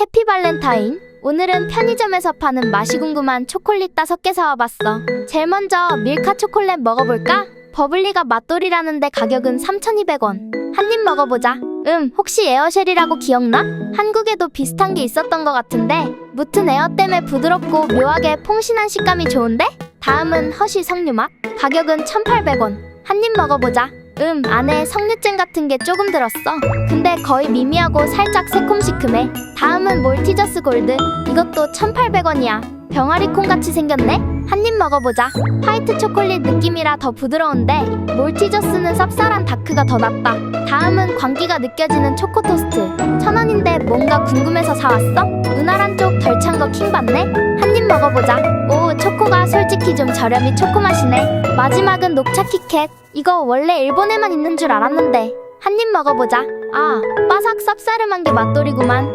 해피 발렌타인. 오늘은 편의점에서 파는 맛이 궁금한 초콜릿 다섯 개 사와봤어. 제일 먼저 밀카 초콜릿 먹어볼까? 버블리가 맛돌이라는데 가격은 3,200원. 한 입 먹어보자. 음, 혹시 에어쉘이라고 기억나? 한국에도 비슷한 게 있었던 것 같은데 무튼 에어 때문에 부드럽고 묘하게 퐁신한 식감이 좋은데? 다음은 허쉬 석류맛. 가격은 1,800원. 한 입 먹어보자. 음, 안에 석류잼 같은 게 조금 들었어. 근데 거의 미미하고 살짝 새콤시큼해. 다음은 몰티저스 골드. 이것도 1,800원이야. 병아리 콩 같이 생겼네? 한 입 먹어보자. 화이트 초콜릿 느낌이라 더 부드러운데 몰티저스는 쌉쌀한 다크가 더 낫다. 다음은 광기가 느껴지는 초코 토스트. 천 원인데 뭔가 궁금해서 사왔어? 은하란 쪽 덜 찬 거 킹 받네? 한 입 먹어보자. 오, 초코가 솔직히 좀 저렴이 초코 맛이네. 마지막은 녹차 키캣. 이거 원래 일본에만 있는 줄 알았는데. 한 입 먹어보자. 아, 바삭 쌉싸름한 게 맛돌이구만.